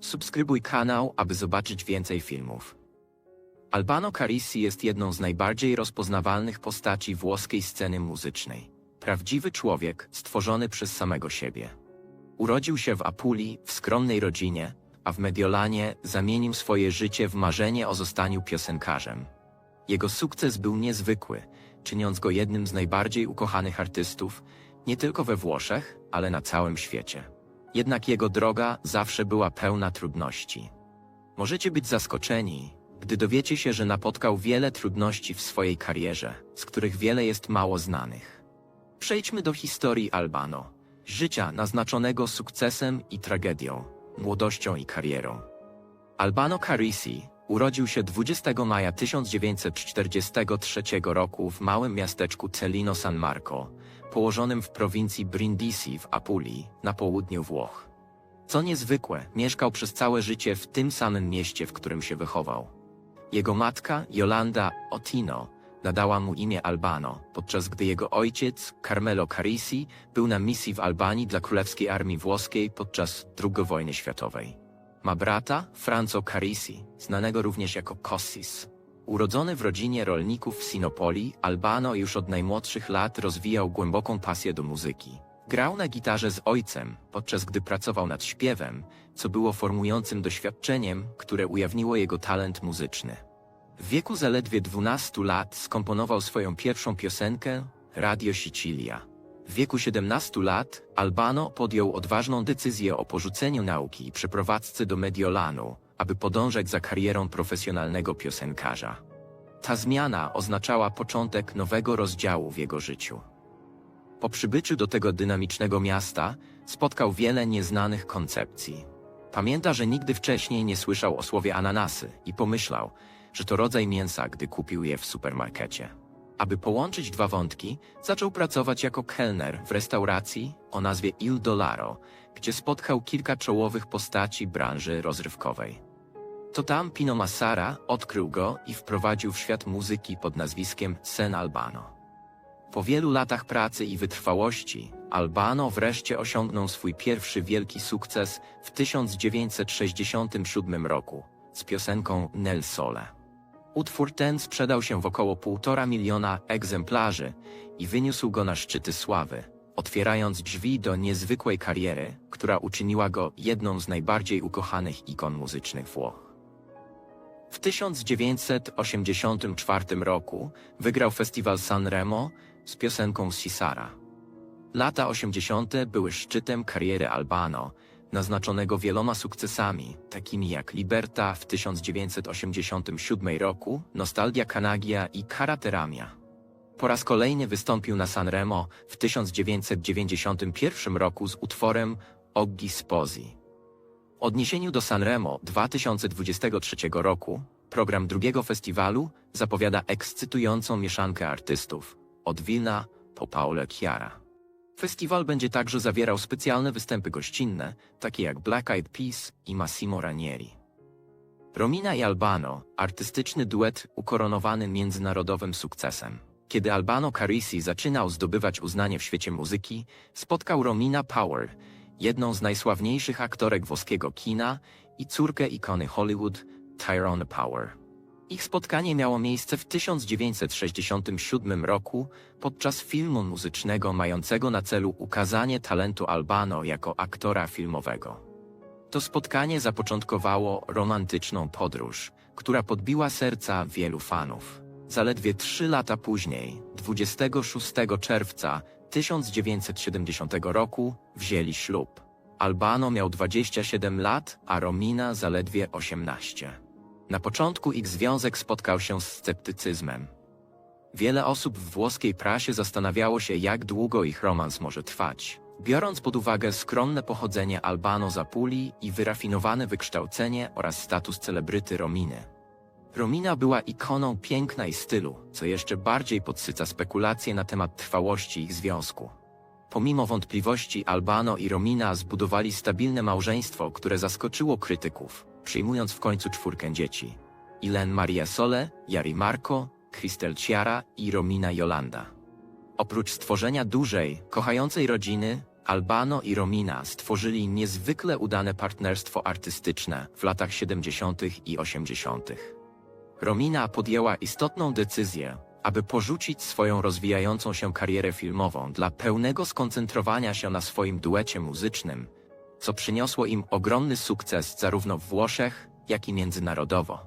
Subskrybuj kanał, aby zobaczyć więcej filmów. Albano Carisi jest jedną z najbardziej rozpoznawalnych postaci włoskiej sceny muzycznej. Prawdziwy człowiek stworzony przez samego siebie. Urodził się w Apulii, w skromnej rodzinie, a w Mediolanie zamienił swoje życie w marzenie o zostaniu piosenkarzem. Jego sukces był niezwykły, czyniąc go jednym z najbardziej ukochanych artystów, nie tylko we Włoszech, ale na całym świecie. Jednak jego droga zawsze była pełna trudności. Możecie być zaskoczeni, gdy dowiecie się, że napotkał wiele trudności w swojej karierze, z których wiele jest mało znanych. Przejdźmy do historii Albano, życia naznaczonego sukcesem i tragedią, młodością i karierą. Albano Carisi urodził się 20 maja 1943 roku w małym miasteczku Celino San Marco, położonym w prowincji Brindisi w Apulii, na południu Włoch. Co niezwykłe, mieszkał przez całe życie w tym samym mieście, w którym się wychował. Jego matka, Jolanda Otino, nadała mu imię Albano, podczas gdy jego ojciec, Carmelo Carisi, był na misji w Albanii dla Królewskiej Armii Włoskiej podczas II wojny światowej. Ma brata, Franco Carisi, znanego również jako Kossis. Urodzony w rodzinie rolników w Sinopoli, Albano już od najmłodszych lat rozwijał głęboką pasję do muzyki. Grał na gitarze z ojcem, podczas gdy pracował nad śpiewem, co było formującym doświadczeniem, które ujawniło jego talent muzyczny. W wieku zaledwie 12 lat skomponował swoją pierwszą piosenkę Radio Sicilia. W wieku 17 lat Albano podjął odważną decyzję o porzuceniu nauki i przeprowadzce do Mediolanu, aby podążać za karierą profesjonalnego piosenkarza. Ta zmiana oznaczała początek nowego rozdziału w jego życiu. Po przybyciu do tego dynamicznego miasta spotkał wiele nieznanych koncepcji. Pamięta, że nigdy wcześniej nie słyszał o słowie ananasy i pomyślał, że to rodzaj mięsa, gdy kupił je w supermarkecie. Aby połączyć dwa wątki, zaczął pracować jako kelner w restauracji o nazwie Il Dollaro, gdzie spotkał kilka czołowych postaci branży rozrywkowej. To tam Pino Massara odkrył go i wprowadził w świat muzyki pod nazwiskiem Sen Albano. Po wielu latach pracy i wytrwałości, Albano wreszcie osiągnął swój pierwszy wielki sukces w 1967 roku z piosenką Nel Sole. Utwór ten sprzedał się w około 1,5 miliona egzemplarzy i wyniósł go na szczyty sławy, otwierając drzwi do niezwykłej kariery, która uczyniła go jedną z najbardziej ukochanych ikon muzycznych Włoch. W 1984 roku wygrał festiwal Sanremo z piosenką Sisara. Lata 80. były szczytem kariery Albano, naznaczonego wieloma sukcesami, takimi jak Liberta w 1987 roku, Nostalgia Canagia i Karateramia. Po raz kolejny wystąpił na Sanremo w 1991 roku z utworem Oggi Sposi. Odniesieniu do Sanremo 2023 roku, program drugiego festiwalu zapowiada ekscytującą mieszankę artystów, od Wilna po Paolo Chiara. Festiwal będzie także zawierał specjalne występy gościnne, takie jak Black Eyed Peas i Massimo Ranieri. Romina i Albano, artystyczny duet ukoronowany międzynarodowym sukcesem. Kiedy Albano Carisi zaczynał zdobywać uznanie w świecie muzyki, spotkał Romina Power, jedną z najsławniejszych aktorek włoskiego kina i córkę ikony Hollywood, Tyrone Power. Ich spotkanie miało miejsce w 1967 roku podczas filmu muzycznego mającego na celu ukazanie talentu Albano jako aktora filmowego. To spotkanie zapoczątkowało romantyczną podróż, która podbiła serca wielu fanów. Zaledwie trzy lata później, 26 czerwca 1970 roku, wzięli ślub. Albano miał 27 lat, a Romina zaledwie 18. Na początku ich związek spotkał się z sceptycyzmem. Wiele osób w włoskiej prasie zastanawiało się, jak długo ich romans może trwać. Biorąc pod uwagę skromne pochodzenie Albano z Apulii i wyrafinowane wykształcenie oraz status celebryty Rominy. Romina była ikoną piękna i stylu, co jeszcze bardziej podsyca spekulacje na temat trwałości ich związku. Pomimo wątpliwości Albano i Romina zbudowali stabilne małżeństwo, które zaskoczyło krytyków, przyjmując w końcu czwórkę dzieci. Ilen Maria Sole, Jari Marco, Cristel Ciara i Romina Jolanda. Oprócz stworzenia dużej, kochającej rodziny, Albano i Romina stworzyli niezwykle udane partnerstwo artystyczne w latach 70. i 80. Romina podjęła istotną decyzję, aby porzucić swoją rozwijającą się karierę filmową dla pełnego skoncentrowania się na swoim duecie muzycznym, co przyniosło im ogromny sukces zarówno w Włoszech, jak i międzynarodowo.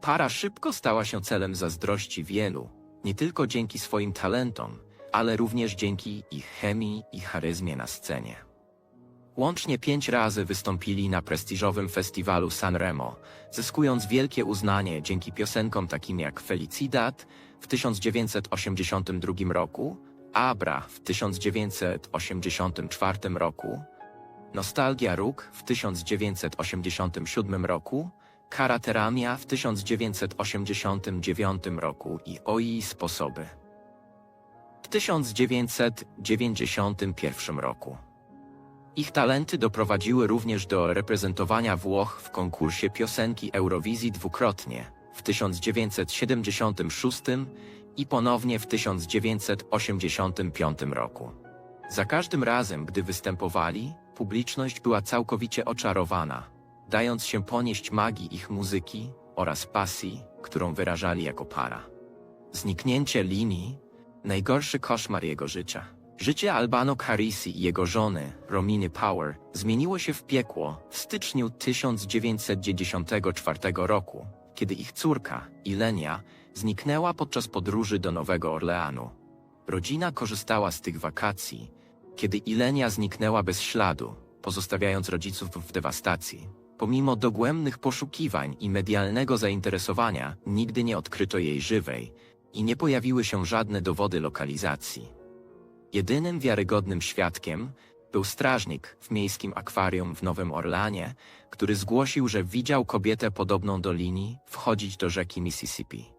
Para szybko stała się celem zazdrości wielu, nie tylko dzięki swoim talentom, ale również dzięki ich chemii i charyzmie na scenie. Łącznie pięć razy wystąpili na prestiżowym festiwalu Sanremo, zyskując wielkie uznanie dzięki piosenkom takim jak Felicidad w 1982 roku, Abra w 1984 roku, Nostalgia Róg w 1987 roku, Karateramia w 1989 roku i Oi Sposoby w 1991 roku. Ich talenty doprowadziły również do reprezentowania Włoch w konkursie piosenki Eurowizji dwukrotnie w 1976 i ponownie w 1985 roku. Za każdym razem, gdy występowali, publiczność była całkowicie oczarowana, dając się ponieść magii ich muzyki oraz pasji, którą wyrażali jako para. Zniknięcie linii najgorszy koszmar jego życia. Życie Albano Carisi i jego żony, Rominy Power, zmieniło się w piekło w styczniu 1994 roku, kiedy ich córka, Ilenia, zniknęła podczas podróży do Nowego Orleanu. Rodzina korzystała z tych wakacji, kiedy Ilenia zniknęła bez śladu, pozostawiając rodziców w dewastacji. Pomimo dogłębnych poszukiwań i medialnego zainteresowania, nigdy nie odkryto jej żywej i nie pojawiły się żadne dowody lokalizacji. Jedynym wiarygodnym świadkiem był strażnik w miejskim akwarium w Nowym Orleanie, który zgłosił, że widział kobietę podobną do linii wchodzić do rzeki Mississippi.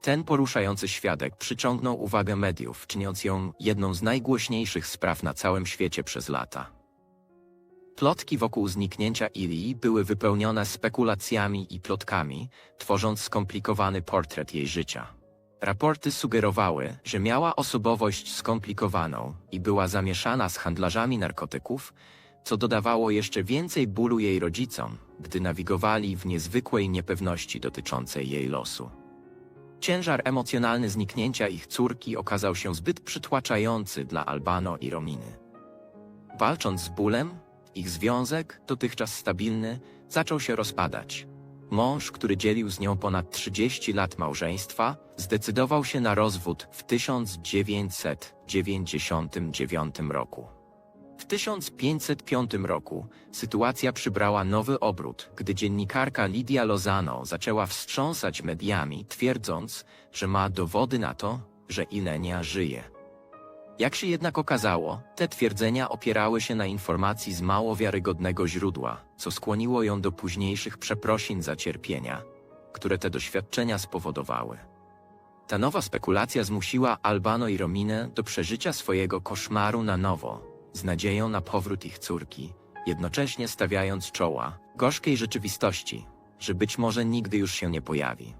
Ten poruszający świadek przyciągnął uwagę mediów, czyniąc ją jedną z najgłośniejszych spraw na całym świecie przez lata. Plotki wokół zniknięcia Ilii były wypełnione spekulacjami i plotkami, tworząc skomplikowany portret jej życia. Raporty sugerowały, że miała osobowość skomplikowaną i była zamieszana z handlarzami narkotyków, co dodawało jeszcze więcej bólu jej rodzicom, gdy nawigowali w niezwykłej niepewności dotyczącej jej losu. Ciężar emocjonalny zniknięcia ich córki okazał się zbyt przytłaczający dla Albano i Rominy. Walcząc z bólem, ich związek, dotychczas stabilny, zaczął się rozpadać. Mąż, który dzielił z nią ponad 30 lat małżeństwa, zdecydował się na rozwód w 1999 roku. W 1505 roku sytuacja przybrała nowy obrót, gdy dziennikarka Lidia Lozano zaczęła wstrząsać mediami, twierdząc, że ma dowody na to, że Ilenia żyje. Jak się jednak okazało, te twierdzenia opierały się na informacji z mało wiarygodnego źródła, co skłoniło ją do późniejszych przeprosin za cierpienia, które te doświadczenia spowodowały. Ta nowa spekulacja zmusiła Albano i Rominę do przeżycia swojego koszmaru na nowo, z nadzieją na powrót ich córki, jednocześnie stawiając czoła gorzkiej rzeczywistości, że być może nigdy już się nie pojawi.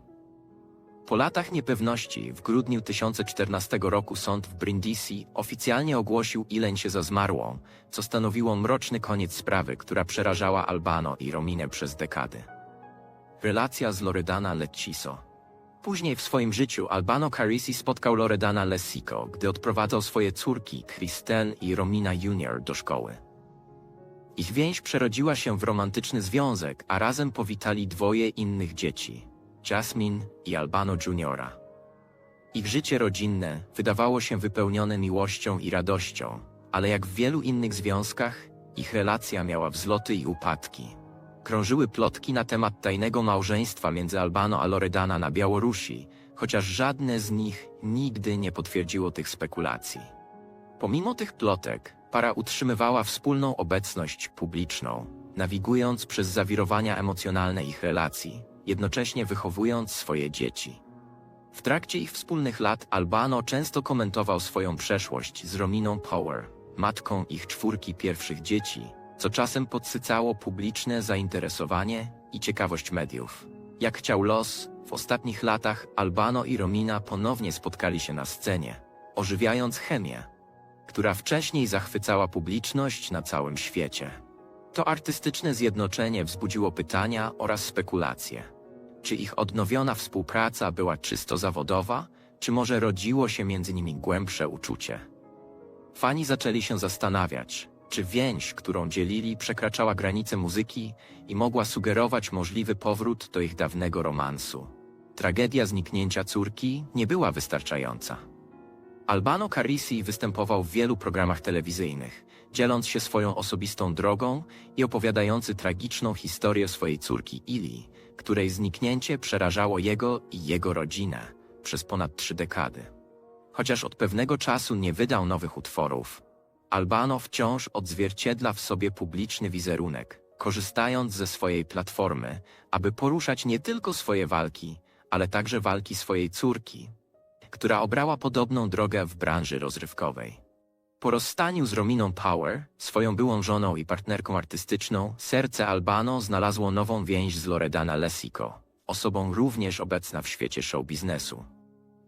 Po latach niepewności w grudniu 1014 roku sąd w Brindisi oficjalnie ogłosił Ileń się za zmarłą, co stanowiło mroczny koniec sprawy, która przerażała Albano i Rominę przez dekady. Relacja z Loredana Lecciso Później w swoim życiu Albano Carisi spotkał Loredana Lessico, gdy odprowadzał swoje córki, Christelle i Romina Junior, do szkoły. Ich więź przerodziła się w romantyczny związek, a razem powitali dwoje innych dzieci, Jasmine i Albano Juniora. Ich życie rodzinne wydawało się wypełnione miłością i radością, ale jak w wielu innych związkach, ich relacja miała wzloty i upadki. Krążyły plotki na temat tajnego małżeństwa między Albano a Loredana na Białorusi, chociaż żadne z nich nigdy nie potwierdziło tych spekulacji. Pomimo tych plotek, para utrzymywała wspólną obecność publiczną, nawigując przez zawirowania emocjonalne ich relacji, jednocześnie wychowując swoje dzieci. W trakcie ich wspólnych lat Albano często komentował swoją przeszłość z Rominą Power, matką ich czwórki pierwszych dzieci, co czasem podsycało publiczne zainteresowanie i ciekawość mediów. Jak chciał los, w ostatnich latach Albano i Romina ponownie spotkali się na scenie, ożywiając chemię. która wcześniej zachwycała publiczność na całym świecie. To artystyczne zjednoczenie wzbudziło pytania oraz spekulacje. Czy ich odnowiona współpraca była czysto zawodowa, czy może rodziło się między nimi głębsze uczucie? Fani zaczęli się zastanawiać, czy więź, którą dzielili, przekraczała granice muzyki i mogła sugerować możliwy powrót do ich dawnego romansu. Tragedia zniknięcia córki nie była wystarczająca. Albano Carisi występował w wielu programach telewizyjnych, dzieląc się swoją osobistą drogą i opowiadający tragiczną historię swojej córki Ili, której zniknięcie przerażało jego i jego rodzinę przez ponad trzy dekady. Chociaż od pewnego czasu nie wydał nowych utworów, Albano wciąż odzwierciedla w sobie publiczny wizerunek, korzystając ze swojej platformy, aby poruszać nie tylko swoje walki, ale także walki swojej córki, która obrała podobną drogę w branży rozrywkowej. Po rozstaniu z Rominą Power, swoją byłą żoną i partnerką artystyczną, serce Albano znalazło nową więź z Loredana Lesico, osobą również obecna w świecie show biznesu.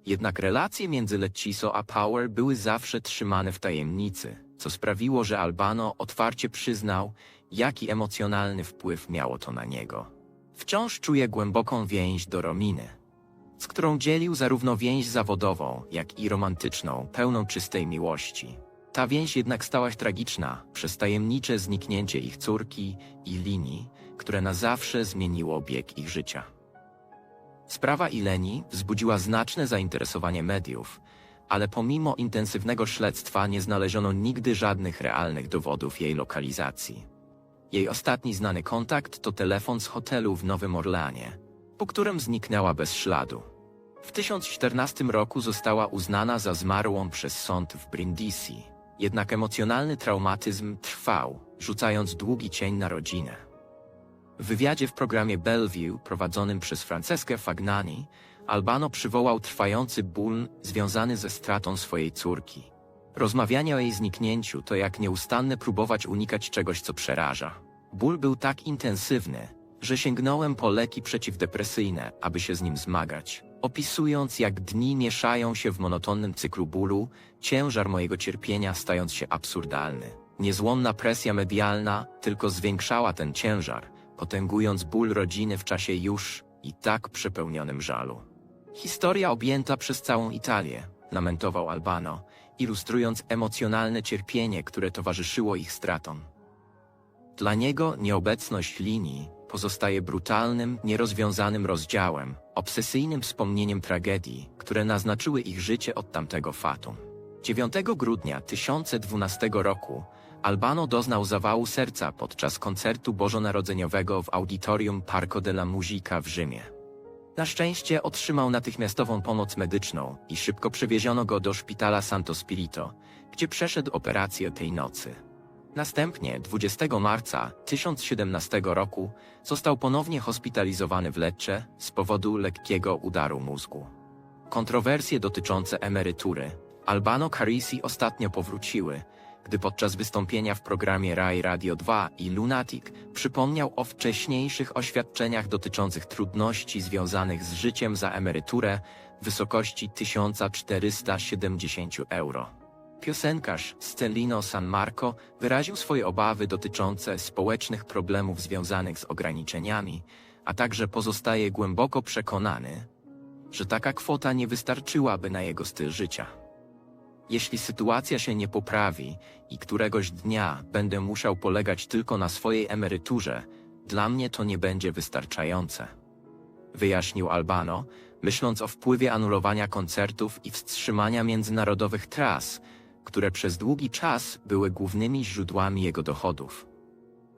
Jednak relacje między Leciso a Power były zawsze trzymane w tajemnicy, co sprawiło, że Albano otwarcie przyznał, jaki emocjonalny wpływ miało to na niego. Wciąż czuje głęboką więź do Rominy, z którą dzielił zarówno więź zawodową, jak i romantyczną, pełną czystej miłości. Ta więź jednak stała się tragiczna przez tajemnicze zniknięcie ich córki i linii, które na zawsze zmieniło bieg ich życia. Sprawa Ileni wzbudziła znaczne zainteresowanie mediów, ale pomimo intensywnego śledztwa nie znaleziono nigdy żadnych realnych dowodów jej lokalizacji. Jej ostatni znany kontakt to telefon z hotelu w Nowym Orleanie, po którym zniknęła bez śladu. W 1014 roku została uznana za zmarłą przez sąd w Brindisi, jednak emocjonalny traumatyzm trwał, rzucając długi cień na rodzinę. W wywiadzie w programie Bellevue prowadzonym przez Franceskę Fagnani, Albano przywołał trwający ból związany ze stratą swojej córki. Rozmawianie o jej zniknięciu to jak nieustanne próbować unikać czegoś, co przeraża. Ból był tak intensywny, że sięgnąłem po leki przeciwdepresyjne, aby się z nim zmagać. Opisując, jak dni mieszają się w monotonnym cyklu bólu, ciężar mojego cierpienia stając się absurdalny. Niezłomna presja medialna tylko zwiększała ten ciężar, potęgując ból rodziny w czasie już i tak przepełnionym żalu. Historia objęta przez całą Italię, lamentował Albano, ilustrując emocjonalne cierpienie, które towarzyszyło ich stratom. Dla niego nieobecność linii pozostaje brutalnym, nierozwiązanym rozdziałem, obsesyjnym wspomnieniem tragedii, które naznaczyły ich życie od tamtego fatum. 9 grudnia 1012 roku Albano doznał zawału serca podczas koncertu bożonarodzeniowego w auditorium Parco della Musica w Rzymie. Na szczęście otrzymał natychmiastową pomoc medyczną i szybko przewieziono go do szpitala Santo Spirito, gdzie przeszedł operację tej nocy. Następnie 20 marca 1017 roku został ponownie hospitalizowany w Lecce z powodu lekkiego udaru mózgu. Kontrowersje dotyczące emerytury Albano Carisi ostatnio powróciły, gdy podczas wystąpienia w programie Rai Radio 2 i Lunatic przypomniał o wcześniejszych oświadczeniach dotyczących trudności związanych z życiem za emeryturę w wysokości 1470 euro. Piosenkarz Stelino San Marco wyraził swoje obawy dotyczące społecznych problemów związanych z ograniczeniami, a także pozostaje głęboko przekonany, że taka kwota nie wystarczyłaby na jego styl życia. Jeśli sytuacja się nie poprawi i któregoś dnia będę musiał polegać tylko na swojej emeryturze, dla mnie to nie będzie wystarczające. Wyjaśnił Albano, myśląc o wpływie anulowania koncertów i wstrzymania międzynarodowych tras, które przez długi czas były głównymi źródłami jego dochodów.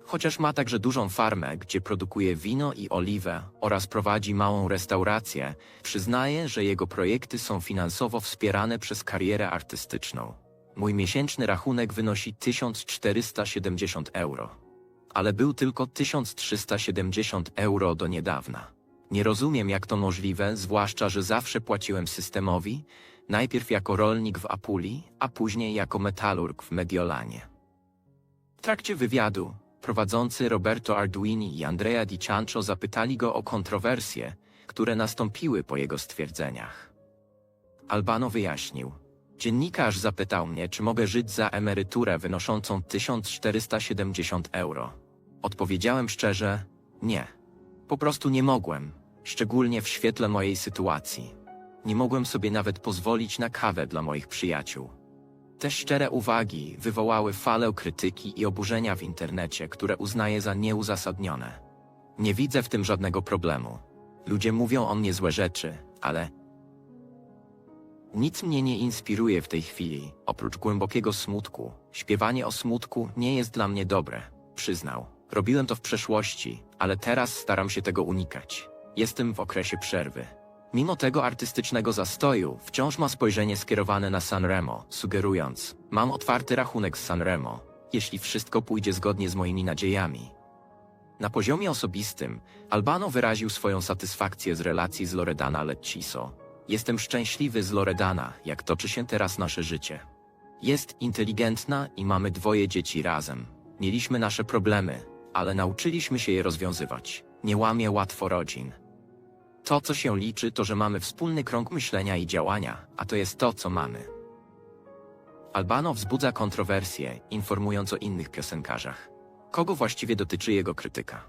Chociaż ma także dużą farmę, gdzie produkuje wino i oliwę oraz prowadzi małą restaurację, przyznaje, że jego projekty są finansowo wspierane przez karierę artystyczną. Mój miesięczny rachunek wynosi 1470 euro. Ale był tylko 1370 euro do niedawna. Nie rozumiem, jak to możliwe, zwłaszcza, że zawsze płaciłem systemowi, najpierw jako rolnik w Apuli, a później jako metalurg w Mediolanie. W trakcie wywiadu prowadzący Roberto Arduini i Andrea Di Ciancio zapytali go o kontrowersje, które nastąpiły po jego stwierdzeniach. Albano wyjaśnił, Dziennikarz zapytał mnie, czy mogę żyć za emeryturę wynoszącą 1470 euro. Odpowiedziałem szczerze, nie. Po prostu nie mogłem, szczególnie w świetle mojej sytuacji. Nie mogłem sobie nawet pozwolić na kawę dla moich przyjaciół. Te szczere uwagi wywołały falę krytyki i oburzenia w internecie, które uznaję za nieuzasadnione. Nie widzę w tym żadnego problemu. Ludzie mówią o mnie złe rzeczy, ale nic mnie nie inspiruje w tej chwili, oprócz głębokiego smutku. Śpiewanie o smutku nie jest dla mnie dobre, przyznał. Robiłem to w przeszłości, ale teraz staram się tego unikać. Jestem w okresie przerwy. Mimo tego artystycznego zastoju, wciąż ma spojrzenie skierowane na Sanremo, sugerując: Mam otwarty rachunek z Sanremo, jeśli wszystko pójdzie zgodnie z moimi nadziejami. Na poziomie osobistym, Albano wyraził swoją satysfakcję z relacji z Loredana Lecciso. Jestem szczęśliwy z Loredana, jak toczy się teraz nasze życie. Jest inteligentna i mamy dwoje dzieci razem. Mieliśmy nasze problemy, ale nauczyliśmy się je rozwiązywać. Nie łamie łatwo rodzin. To, co się liczy, to, że mamy wspólny krąg myślenia i działania, a to jest to, co mamy. Albano wzbudza kontrowersje, informując o innych piosenkarzach. Kogo właściwie dotyczy jego krytyka?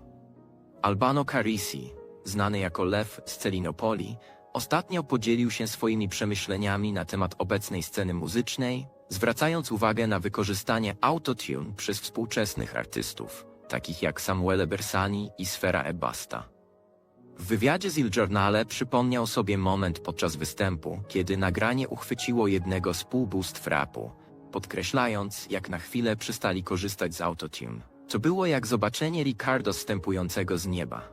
Albano Carisi, znany jako Lew z Celinopoli, ostatnio podzielił się swoimi przemyśleniami na temat obecnej sceny muzycznej, zwracając uwagę na wykorzystanie autotune przez współczesnych artystów, takich jak Samuele Bersani i Sfera Ebasta. W wywiadzie z Il Giornale przypomniał sobie moment podczas występu, kiedy nagranie uchwyciło jednego z półbóstw rapu, podkreślając, jak na chwilę przestali korzystać z autotune. To było jak zobaczenie Ricardo stępującego z nieba.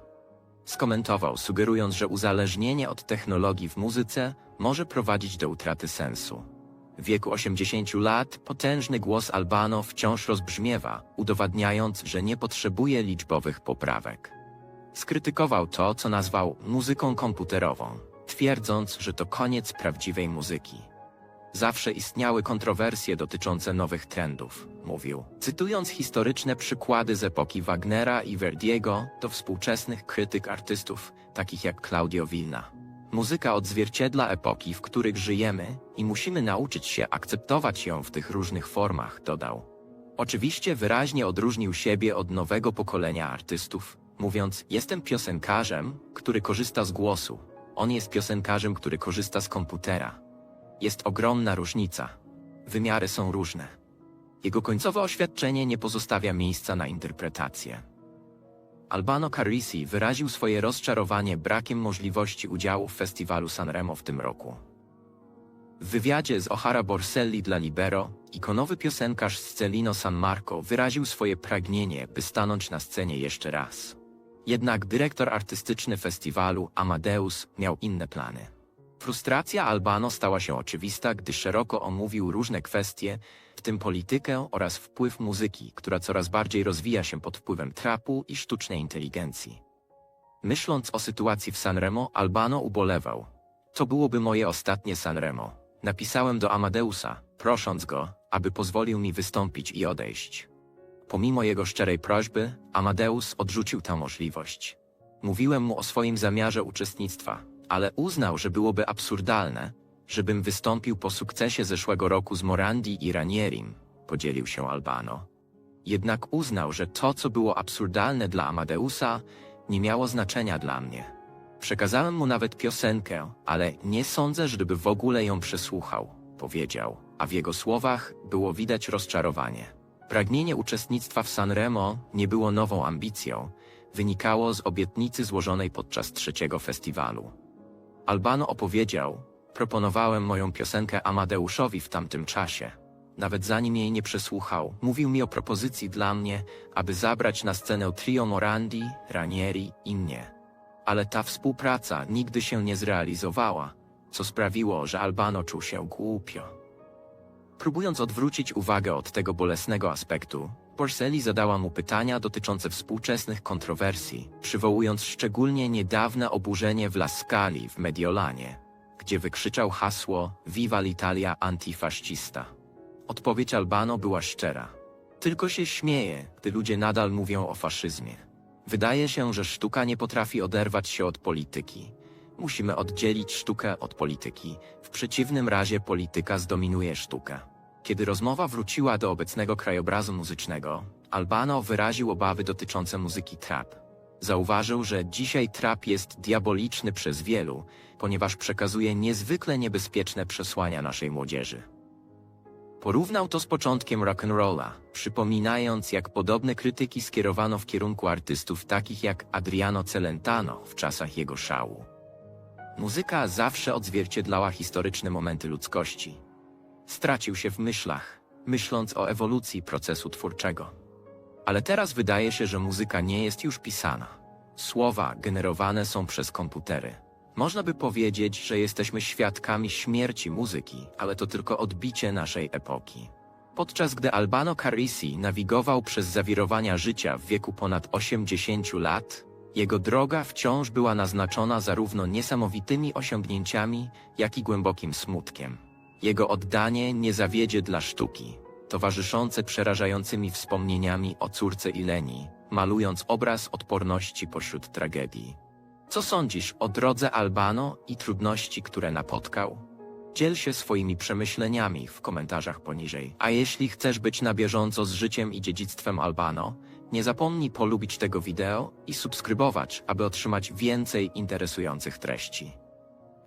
Skomentował, sugerując, że uzależnienie od technologii w muzyce może prowadzić do utraty sensu. W wieku 80 lat potężny głos Albano wciąż rozbrzmiewa, udowadniając, że nie potrzebuje liczbowych poprawek. Skrytykował to, co nazwał muzyką komputerową, twierdząc, że to koniec prawdziwej muzyki. Zawsze istniały kontrowersje dotyczące nowych trendów, mówił, cytując historyczne przykłady z epoki Wagnera i Verdiego do współczesnych krytyk artystów, takich jak Claudio Vilna. Muzyka odzwierciedla epoki, w których żyjemy i musimy nauczyć się akceptować ją w tych różnych formach, dodał. Oczywiście wyraźnie odróżnił siebie od nowego pokolenia artystów, mówiąc: Jestem piosenkarzem, który korzysta z głosu. On jest piosenkarzem, który korzysta z komputera. Jest ogromna różnica. Wymiary są różne. Jego końcowe oświadczenie nie pozostawia miejsca na interpretację. Albano Carisi wyraził swoje rozczarowanie brakiem możliwości udziału w festiwalu Sanremo w tym roku. W wywiadzie z O'Hara Borselli dla Libero, ikonowy piosenkarz z Celino San Marco wyraził swoje pragnienie, by stanąć na scenie jeszcze raz. Jednak dyrektor artystyczny festiwalu, Amadeus, miał inne plany. Frustracja Albano stała się oczywista, gdy szeroko omówił różne kwestie, w tym politykę oraz wpływ muzyki, która coraz bardziej rozwija się pod wpływem trapu i sztucznej inteligencji. Myśląc o sytuacji w Sanremo, Albano ubolewał. To byłoby moje ostatnie Sanremo. Napisałem do Amadeusa, prosząc go, aby pozwolił mi wystąpić i odejść. Pomimo jego szczerej prośby, Amadeus odrzucił tę możliwość. Mówiłem mu o swoim zamiarze uczestnictwa, ale uznał, że byłoby absurdalne, żebym wystąpił po sukcesie zeszłego roku z Morandi i Ranierim, podzielił się Albano. Jednak uznał, że to, co było absurdalne dla Amadeusa, nie miało znaczenia dla mnie. Przekazałem mu nawet piosenkę, ale nie sądzę, żeby w ogóle ją przesłuchał, powiedział, a w jego słowach było widać rozczarowanie. Pragnienie uczestnictwa w Sanremo nie było nową ambicją, wynikało z obietnicy złożonej podczas trzeciego festiwalu. Albano opowiedział, proponowałem moją piosenkę Amadeuszowi w tamtym czasie. Nawet zanim jej nie przesłuchał, mówił mi o propozycji dla mnie, aby zabrać na scenę trio Morandi, Ranieri i mnie. Ale ta współpraca nigdy się nie zrealizowała, co sprawiło, że Albano czuł się głupio. Próbując odwrócić uwagę od tego bolesnego aspektu, Porceli zadała mu pytania dotyczące współczesnych kontrowersji, przywołując szczególnie niedawne oburzenie w Lascali w Mediolanie, gdzie wykrzyczał hasło Viva l'Italia antifascista. Odpowiedź Albano była szczera. Tylko się śmieje, gdy ludzie nadal mówią o faszyzmie. Wydaje się, że sztuka nie potrafi oderwać się od polityki. Musimy oddzielić sztukę od polityki, w przeciwnym razie polityka zdominuje sztukę. Kiedy rozmowa wróciła do obecnego krajobrazu muzycznego, Albano wyraził obawy dotyczące muzyki trap. Zauważył, że dzisiaj trap jest diaboliczny przez wielu, ponieważ przekazuje niezwykle niebezpieczne przesłania naszej młodzieży. Porównał to z początkiem rock'n'rolla, przypominając jak podobne krytyki skierowano w kierunku artystów takich jak Adriano Celentano w czasach jego szału. Muzyka zawsze odzwierciedlała historyczne momenty ludzkości. Stracił się w myślach, myśląc o ewolucji procesu twórczego. Ale teraz wydaje się, że muzyka nie jest już pisana. Słowa generowane są przez komputery. Można by powiedzieć, że jesteśmy świadkami śmierci muzyki, ale to tylko odbicie naszej epoki. Podczas gdy Albano Carrisi nawigował przez zawirowania życia w wieku ponad 80 lat, jego droga wciąż była naznaczona zarówno niesamowitymi osiągnięciami, jak i głębokim smutkiem. Jego oddanie nie zawiedzie dla sztuki, towarzyszące przerażającymi wspomnieniami o córce Ileni, malując obraz odporności pośród tragedii. Co sądzisz o drodze Albano i trudności, które napotkał? Dziel się swoimi przemyśleniami w komentarzach poniżej. A jeśli chcesz być na bieżąco z życiem i dziedzictwem Albano, nie zapomnij polubić tego wideo i subskrybować, aby otrzymać więcej interesujących treści.